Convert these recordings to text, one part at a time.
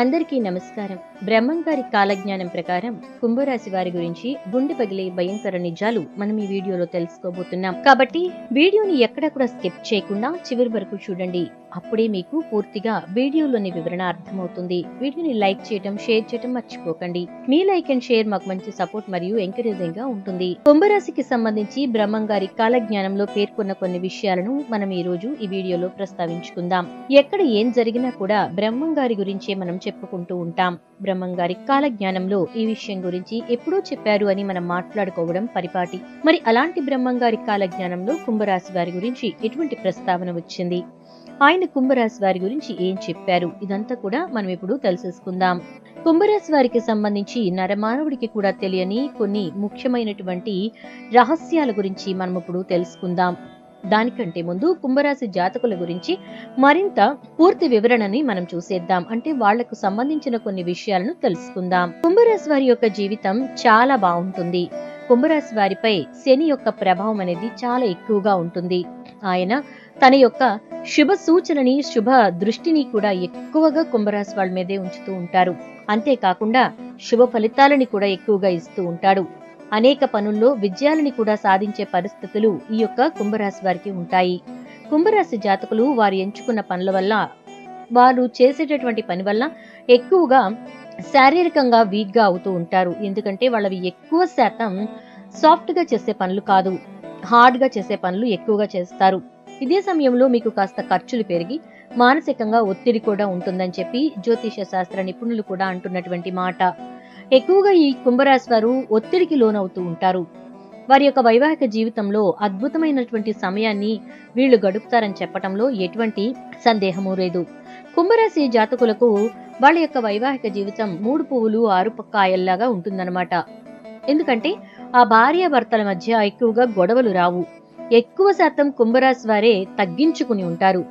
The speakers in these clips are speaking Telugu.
అందరికీ నమస్కారం. బ్రహ్మం గారి కాలజ్ఞానం ప్రకారం కుంభరాశి వారి గురించి గుండె పగిలే భయంకర నిజాలు మనం ఈ వీడియోలో తెలుసుకోబోతున్నాం. కాబట్టి వీడియోని ఎక్కడ కూడా స్కిప్ చేయకుండా చివరి వరకు చూడండి. అప్పుడే మీకు పూర్తిగా వీడియోలోని వివరణ అర్థమవుతుంది. వీడియోని లైక్ చేయటం షేర్ చేయటం మర్చిపోకండి. మీ లైక్ అండ్ షేర్ మాకు మంచి సపోర్ట్ మరియు ఎంకరేజింగ్గా ఉంటుంది. కుంభరాశికి సంబంధించి బ్రహ్మం గారి కాలజ్ఞానంలో పేర్కొన్న కొన్ని విషయాలను మనం ఈ రోజు ఈ వీడియోలో ప్రస్తావించుకుందాం. ఎక్కడ ఏం జరిగినా కూడా బ్రహ్మం గారి గురించే మనం చెప్పుకుంటూ ఉంటాం. బ్రహ్మం గారి కాలజ్ఞానంలో ఈ విషయం గురించి ఎప్పుడో చెప్పారు అని మనం మాట్లాడుకోవడం పరిపాటి. మరి అలాంటి బ్రహ్మం గారి కాలజ్ఞానంలో కుంభరాశి వారి గురించి ఎటువంటి ప్రస్తావన వచ్చింది? ఆయన కుంభరాశి వారి గురించి ఏం చెప్పారు? ఇదంతా కూడా మనం ఇప్పుడు తెలిసేసుకుందాం కుంభరాశి వారికి సంబంధించి నరమానవుడికి కూడా తెలియని కొన్ని ముఖ్యమైనటువంటి రహస్యాల గురించి మనం ఇప్పుడు తెలుసుకుందాం. దానికంటే ముందు కుంభరాశి జాతకుల గురించి మరింత పూర్తి వివరణని మనం చూసేద్దాం. అంటే వాళ్ళకు సంబంధించిన కొన్ని విషయాలను తెలుసుకుందాం. కుంభరాశి వారి యొక్క జీవితం చాలా బాగుంటుంది. కుంభరాశి వారిపై శని యొక్క ప్రభావం అనేది చాలా ఎక్కువగా ఉంటుంది. ఆయన తన యొక్క శుభ సూచనని శుభ దృష్టిని కూడా ఎక్కువగా కుంభరాశి వాళ్ళ మీదే ఉంచుతూ ఉంటారు. అంతేకాకుండా శుభ ఫలితాలని కూడా ఎక్కువగా ఇస్తూ ఉంటాడు. అనేక పనుల్లో విజయాలని కూడా సాధించే పరిస్థితులు ఈ యొక్క కుంభరాశి వారికి ఉంటాయి. కుంభరాశి జాతకులు వారు ఎంచుకున్న పనుల వల్ల వారు చేసేటటువంటి పని వల్ల ఎక్కువగా శారీరకంగా వీక్గా అవుతూ ఉంటారు. ఎందుకంటే వాళ్ళవి ఎక్కువ శాతం సాఫ్ట్గా చేసే పనులు కాదు. హార్డ్గా చేసే పనులు ఎక్కువగా చేస్తారు. ఇదే సమయంలో మీకు కాస్త ఖర్చులు పెరిగి మానసికంగా ఒత్తిడి కూడా ఉంటుందని చెప్పి జ్యోతిష శాస్త్ర నిపుణులు కూడా అంటున్నటువంటి మాట. ఎక్కువగా ఈ కుంభరాశి వారు ఒత్తిడికి లోనవుతూ ఉంటారు. వారి యొక్క వైవాహిక జీవితంలో అద్భుతమైనటువంటి సమయాన్ని వీళ్ళు గడుపుతారని చెప్పటంలో ఎటువంటి సందేహము లేదు. కుంభరాశి జాతకులకు వాళ్ళ యొక్క వైవాహిక జీవితం మూడు పువ్వులు ఆరు కాయల్లాగా ఉంటుందన్నమాట. ఎందుకంటే ఆ భార్య భర్తల మధ్య ఎక్కువగా గొడవలు రావు. ఎక్కువ శాతం కుంభరాశి వారే తగ్గించుకుని ఉంటారు.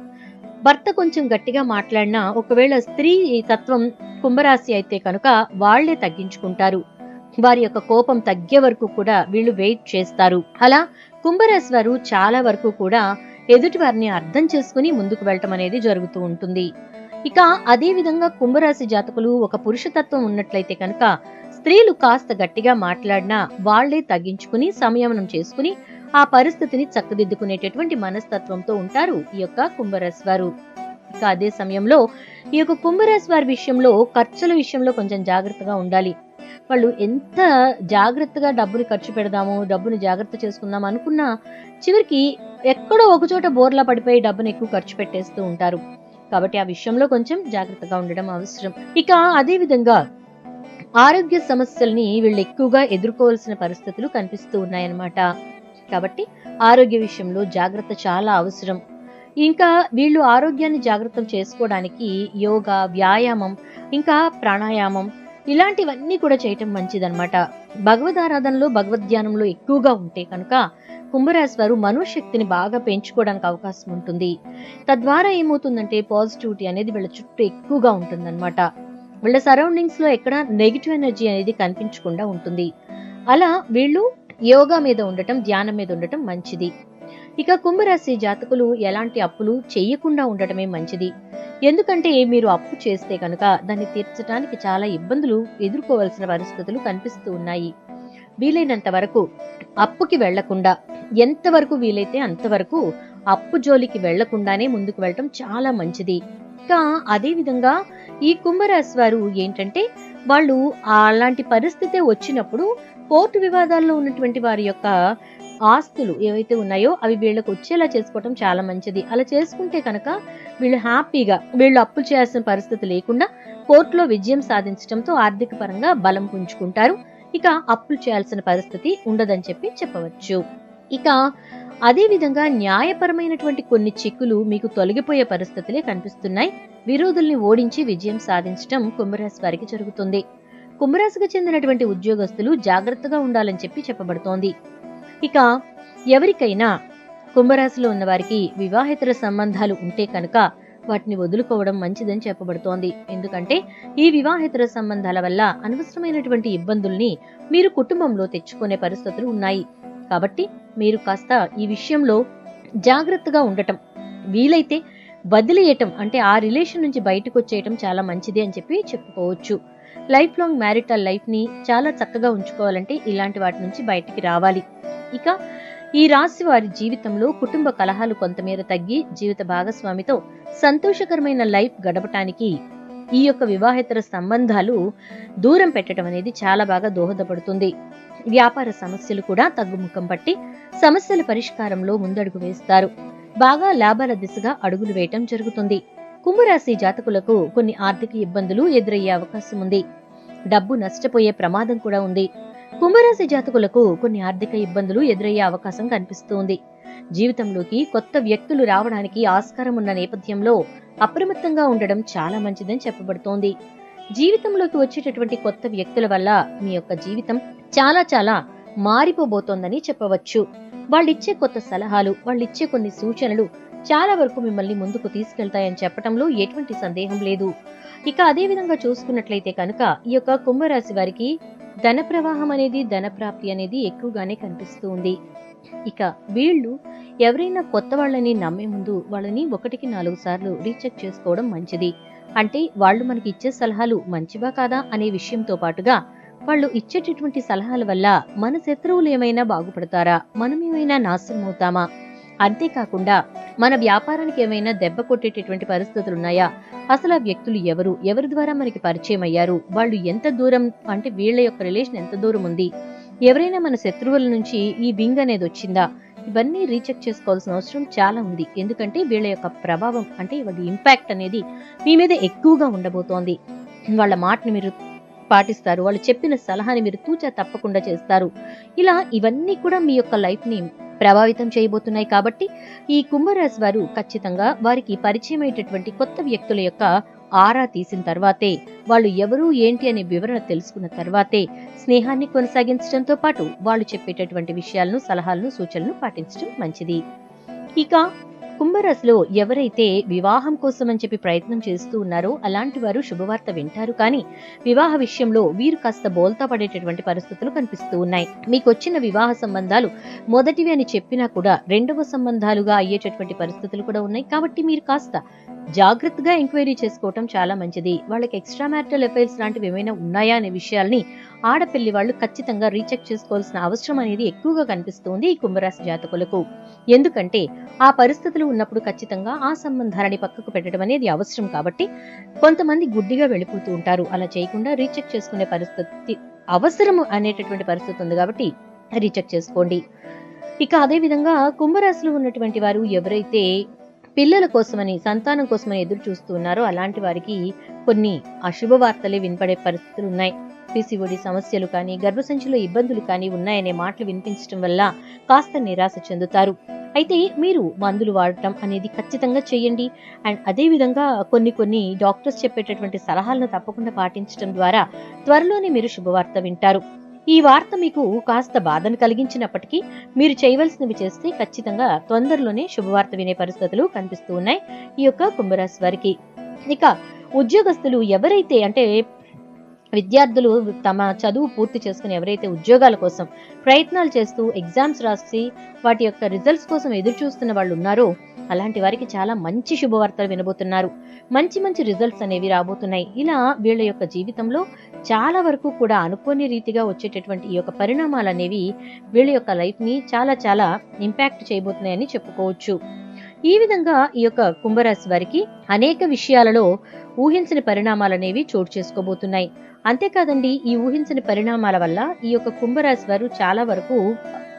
భర్త కొంచెం గట్టిగా మాట్లాడినా ఒకవేళ స్త్రీ తత్వం కుంభరాశి అయితే కనుక వాళ్ళే తగ్గించుకుంటారు. వారి యొక్క కోపం తగ్గే వరకు కూడా వీళ్ళు వెయిట్ చేస్తారు. అలా కుంభరాశి వారు చాలా వరకు కూడా ఎదుటి వారిని అర్థం చేసుకుని ముందుకు వెళ్ళటం అనేది జరుగుతూ ఉంటుంది. ఇక అదే విధంగా కుంభరాశి జాతకులు ఒక పురుషతత్వం ఉన్నట్లయితే కనుక స్త్రీలు కాస్త గట్టిగా మాట్లాడినా వాళ్ళే తగ్గించుకుని సంయమనం చేసుకుని ఆ పరిస్థితిని చక్కదిద్దుకునేటటువంటి మనస్తత్వంతో ఉంటారు ఈ యొక్క కుంభరాశి వారు ఇక అదే సమయంలో ఈ యొక్క కుంభరాశి వారి విషయంలో ఖర్చుల విషయంలో కొంచెం జాగ్రత్తగా ఉండాలి. వాళ్ళు ఎంత జాగ్రత్తగా డబ్బుని ఖర్చు పెడదాము డబ్బుని జాగ్రత్త చేసుకుందాం అనుకున్నా చివరికి ఎక్కడో ఒకచోట బోర్లా పడిపోయి డబ్బుని ఎక్కువ ఖర్చు పెట్టేస్తూ ఉంటారు. కాబట్టి ఆ విషయంలో కొంచెం జాగ్రత్తగా ఉండడం అవసరం. ఇక అదే విధంగా ఆరోగ్య సమస్యల్ని వీళ్ళు ఎక్కువగా ఎదుర్కోవాల్సిన పరిస్థితులు కనిపిస్తూ ఉన్నాయన్నమాట. కాబట్టి ఆరోగ్య విషయంలో జాగ్రత్త చాలా అవసరం. ఇంకా వీళ్ళు ఆరోగ్యాన్ని జాగ్రత్త చేసుకోవడానికి యోగా వ్యాయామం ఇంకా ప్రాణాయామం ఇలాంటివన్నీ కూడా చేయటం మంచిదన్నమాట. భగవద్ ఆరాధనలో భగవద్ధ్యానంలో ఎక్కువగా ఉంటే కనుక కుంభరాశి వారు మనోశక్తిని బాగా పెంచుకోవడానికి అవకాశం ఉంటుంది. తద్వారా ఏమవుతుందంటే పాజిటివిటీ అనేది వీళ్ళ చుట్టూ ఎక్కువగా ఉంటుందన్నమాట. వీళ్ళ సరౌండింగ్స్లో ఎక్కడ నెగిటివ్ ఎనర్జీ అనేది కనిపించకుండా ఉంటుంది. అలా వీళ్ళు యోగా మీద ఉండటం ధ్యానం మీద ఉండటం మంచిది. ఇక కుంభరాశి జాతకులు ఎలాంటి అప్పులు చేయకుండా ఉండటమే మంచిది. ఎందుకంటే మీరు అప్పు చేస్తే కనుక దాన్ని తీర్చడానికి చాలా ఇబ్బందులు ఎదుర్కోవాల్సిన పరిస్థితులు కనిపిస్తూ ఉన్నాయి. వీలైనంత వరకు అప్పుకి వెళ్ళకుండా ఎంతవరకు వీలైతే అంతవరకు అప్పు జోలికి వెళ్ళకుండానే ముందుకు వెళ్ళటం చాలా మంచిది. ఇంకా అదే విధంగా ఈ కుంభరాశి వారు ఏంటంటే వాళ్ళు అలాంటి పరిస్థితే వచ్చినప్పుడు కోర్టు వివాదాల్లో ఉన్నటువంటి వారి యొక్క ఆస్తులు ఏవైతే ఉన్నాయో అవి వీళ్ళకు వచ్చేలా చేసుకోవటం చాలా మంచిది. అలా చేసుకుంటే కనుక వీళ్ళు హ్యాపీగా వీళ్ళు అప్పులు చేయాల్సిన పరిస్థితి లేకుండా కోర్టులో విజయం సాధించడంతో ఆర్థిక పరంగా బలం పుంజుకుంటారు. ఇక అప్పులు చేయాల్సిన పరిస్థితి ఉండదని చెప్పి చెప్పవచ్చు. ఇక అదేవిధంగా న్యాయపరమైనటువంటి కొన్ని చిక్కులు మీకు తొలగిపోయే పరిస్థితులే కనిపిస్తున్నాయి. విరోధుల్ని ఓడించి విజయం సాధించడం కుంభరాశి వారికి జరుగుతుంది. కుంభరాశికి చెందినటువంటి ఉద్యోగస్తులు జాగ్రత్తగా ఉండాలని చెప్పి చెప్పబడుతోంది. ఇక ఎవరికైనా కుంభరాశిలో ఉన్న వారికి వివాహేతర సంబంధాలు ఉంటే కనుక వాటిని వదులుకోవడం మంచిదని చెప్పబడుతోంది. ఎందుకంటే ఈ వివాహేతర సంబంధాల వల్ల అనవసరమైనటువంటి ఇబ్బందుల్ని మీరు కుటుంబంలో తెచ్చుకునే పరిస్థితులు ఉన్నాయి. కాబట్టి మీరు కాస్త ఈ విషయంలో జాగ్రత్తగా ఉండటం వీలైతే వదిలేయటం అంటే ఆ రిలేషన్ నుంచి బయటకు వచ్చేయటం చాలా మంచిది అని చెప్పి చెప్పుకోవచ్చు. లైఫ్ లాంగ్ మ్యారిటల్ లైఫ్ని చాలా చక్కగా ఉంచుకోవాలంటే ఇలాంటి వాటి నుంచి బయటికి రావాలి. ఇక ఈ రాశి వారి జీవితంలో కుటుంబ కలహాలు కొంతమేర తగ్గి జీవిత భాగస్వామితో సంతోషకరమైన లైఫ్ గడపటానికి ఈ యొక్క వివాహేతర సంబంధాలు దూరం పెట్టడం అనేది చాలా బాగా దోహదపడుతుంది. వ్యాపార సమస్యలు కూడా తగ్గుముఖం పట్టి సమస్యల పరిష్కారంలో ముందడుగు వేస్తారు. బాగా లాభాల దిశగా అడుగులు వేయటం జరుగుతుంది. కుంభరాశి జాతకులకు కొన్ని ఆర్థిక ఇబ్బందులు ఎదురయ్యే అవకాశం ఉంది. డబ్బు నష్టపోయే ప్రమాదం కూడా ఉంది. కుంభరాశి జాతకులకు కొన్ని ఆర్థిక ఇబ్బందులు ఎదురయ్యే అవకాశం కనిపిస్తుంది జీవితంలోకి కొత్త వ్యక్తులు రావడానికి ఆస్కారం ఉన్న నేపథ్యంలో అప్రమత్తంగా ఉండడం చాలా మంచిదని చెప్పబడుతోంది. జీవితంలోకి వచ్చేటటువంటి కొత్త వ్యక్తుల వల్ల మీ యొక్క జీవితం చాలా చాలా మారిపోబోతోందని చెప్పవచ్చు. వాళ్ళిచ్చే కొత్త సలహాలు వాళ్ళిచ్చే కొన్ని సూచనలు చాలా వరకు మిమ్మల్ని ముందుకు తీసుకెళ్తాయని చెప్పడంలో ఎటువంటి సందేహం లేదు. ఇక అదే విధంగా చూసుకున్నట్లయితే కనుక ఈ యొక్క కుంభరాశి వారికి ధన ప్రవాహం అనేది ధన ప్రాప్తి అనేది ఎక్కువగానే కనిపిస్తూ ఉంది. ఇక వీళ్ళు ఎవరైనా కొత్త వాళ్ళని నమ్మే ముందు వాళ్ళని ఒకటికి నాలుగు సార్లు రీచెక్ చేసుకోవడం మంచిది. అంటే వాళ్ళు మనకి ఇచ్చే సలహాలు మంచివా కాదా అనే విషయంతో పాటుగా వాళ్ళు ఇచ్చేటటువంటి సలహాల వల్ల మన శత్రువులు ఏమైనా బాగుపడతారా? మనం ఏమైనా నాశనం అవుతామా? అంతేకాకుండా మన వ్యాపారానికి ఏమైనా దెబ్బ కొట్టేటటువంటి పరిస్థితులు ఉన్నాయా అసలు ఆ వ్యక్తులు ఎవరు? ఎవరి ద్వారా మనకి పరిచయం అయ్యారు? వాళ్ళు ఎంత దూరం అంటే వీళ్ళ యొక్క రిలేషన్ ఎంత దూరం ఉంది? ఎవరైనా మన శత్రువుల నుంచి ఈ బింగ్ అనేది వచ్చిందా? ఇవన్నీ రీచెక్ చేసుకోవాల్సిన అవసరం చాలా ఉంది. ఎందుకంటే వీళ్ళ యొక్క ప్రభావం అంటే వాళ్ళ ఇంపాక్ట్ అనేది మీ మీద ఎక్కువగా ఉండబోతోంది. వాళ్ళ మాటని మీరు పాటిస్తారు. వాళ్ళు చెప్పిన సలహాని మీరు తూచా తప్పకుండా చేస్తారు. ఇలా ఇవన్నీ కూడా మీ యొక్క లైఫ్ని ప్రభావితం చేయబోతున్నాయి కాబట్టి ఈ కుంభరాశి వారు ఖచ్చితంగా వారికి పరిచయమైనటువంటి కొత్త వ్యక్తుల యొక్క ఆరా తీసిన తర్వాతే వాళ్ళు ఎవరు ఏంటి అనే వివరణ తెలుసుకున్న తర్వాతే స్నేహాన్ని కొనసాగించడంతో పాటు వాళ్ళు చెప్పేటటువంటి విషయాలను సలహాలను సూచనలను పాటించడం మంచిది. ఇక కుంభరాశిలో ఎవరైతే వివాహం కోసం అని చెప్పి ప్రయత్నం చేస్తూ ఉన్నారో అలాంటి వారు శుభవార్త వింటారు. కానీ వివాహ విషయంలో వీరు కాస్త బోల్తా పడేటటువంటి పరిస్థితులు కనిపిస్తూ ఉన్నాయి. మీకు వచ్చిన వివాహ సంబంధాలు మొదటివి అని చెప్పినా కూడా రెండవ సంబంధాలుగా అయ్యేటటువంటి పరిస్థితులు కూడా ఉన్నాయి. కాబట్టి మీరు కాస్త జాగ్రత్తగా ఎంక్వైరీ చేసుకోవటం చాలా మంచిది. వాళ్ళకి ఎక్స్ట్రా మ్యారిటల్ అఫైర్స్ లాంటివి ఏమైనా ఉన్నాయా అనే విషయాల్ని ఆడపిల్లి వాళ్ళు ఖచ్చితంగా రీచెక్ చేసుకోవాల్సిన అవసరం అనేది ఎక్కువగా కనిపిస్తుంది ఈ కుంభరాశి జాతకులకు. ఎందుకంటే ఆ పరిస్థితులు ఉన్నప్పుడు ఖచ్చితంగా ఆ సంబంధాలని పక్కకు పెట్టడం అనేది అవసరం కాబట్టి కొంతమంది గుడ్డిగా వెళ్ళిపోతూ ఉంటారు. అలా చేయకుండా రీచెక్ చేసుకునే పరిస్థితి అవసరం అనేటటువంటి పరిస్థితి ఉంది కాబట్టి రీచెక్ చేసుకోండి. ఇక అదే విధంగా కుంభరాశిలో ఉన్నటువంటి వారు ఎవరైతే పిల్లల కోసమని సంతానం కోసమని ఎదురు చూస్తున్నారో అలాంటి వారికి కొన్ని అశుభ వార్తలే వినపడే పరిస్థితులు ఉన్నాయి. పిసిఓడి సమస్యలు కానీ గర్భసంచిలో ఇబ్బందులు కానీ ఉన్నాయనే మాటలు వినిపించడం వల్ల కాస్త నిరాశ చెందుతారు. అయితే మీరు మందులు వాడటం అనేది ఖచ్చితంగా చేయండి. అండ్ అదేవిధంగా కొన్ని కొన్ని డాక్టర్స్ చెప్పేటటువంటి సలహాలను తప్పకుండా పాటించడం ద్వారా త్వరలోనే మీరు శుభవార్త వింటారు. ఈ వార్త మీకు కాస్త బాధను కలిగించినప్పటికీ మీరు చేయవలసినవి చేస్తే ఖచ్చితంగా తొందరలోనే శుభవార్త వినే పరిస్థితులు కనిపిస్తూ ఉన్నాయి. ఈ యొక్క కుంభరాశి వారికి. ఇక ఉద్యోగస్తులు ఎవరైతే అంటే విద్యార్థులు తమ చదువు పూర్తి చేసుకుని ఎవరైతే ఉద్యోగాల కోసం ప్రయత్నాలు చేస్తూ ఎగ్జామ్స్ రాసి వాటి యొక్క రిజల్ట్స్ కోసం ఎదురు చూస్తున్న వాళ్ళు ఉన్నారో అలాంటి వారికి చాలా మంచి శుభవార్తలు వినబోతున్నారు. మంచి మంచి రిజల్ట్స్ అనేవి రాబోతున్నాయి. ఇలా వీళ్ళ యొక్క జీవితంలో చాలా వరకు కూడా అనుకోని రీతిగా వచ్చేటటువంటి ఈ యొక్క పరిణామాలు అనేవి వీళ్ళ యొక్క లైఫ్ని చాలా చాలా ఇంపాక్ట్ చేయబోతున్నాయని చెప్పుకోవచ్చు. ఈ విధంగా ఈ యొక్క కుంభరాశి వారికి అనేక విషయాలలో ఊహించని పరిణామాలు అనేవి చోటు చేసుకోబోతున్నాయి. అంతేకాదండి ఈ ఊహించని పరిణామాల వల్ల ఈ యొక్క కుంభరాశి వారు చాలా వరకు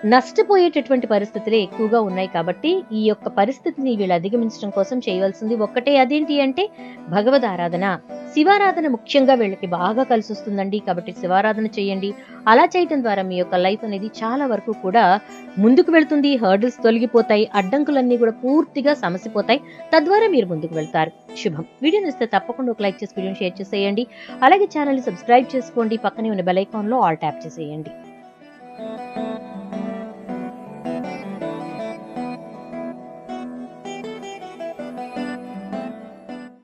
నష్టపోయేటటువంటి పరిస్థితులే ఎక్కువగా ఉన్నాయి కాబట్టి ఈ యొక్క పరిస్థితిని వీళ్ళు అధిగమించడం కోసం చేయవలసింది ఒక్కటే. అదేంటి అంటే భగవద్ ఆరాధన శివారాధన ముఖ్యంగా వీళ్ళకి బాగా కలిసి వస్తుందండి కాబట్టి శివారాధన చేయండి. అలా చేయటం ద్వారా మీ యొక్క లైఫ్ అనేది చాలా వరకు కూడా ముందుకు వెళ్తుంది. హర్డిల్స్ తొలగిపోతాయి. అడ్డంకులన్నీ కూడా పూర్తిగా సమసిపోతాయి. తద్వారా మీరు ముందుకు వెళ్తారు. శుభం. వీడియో ఇస్తే తప్పకుండా ఒక లైక్ చేసి వీడియోని షేర్ చేసేయండి. అలాగే ఛానల్ని సబ్స్క్రైబ్ చేసుకోండి. పక్కనే ఉన్న బెల్ ఐకాన్లో ఆల్ ట్యాప్ చేసేయండి.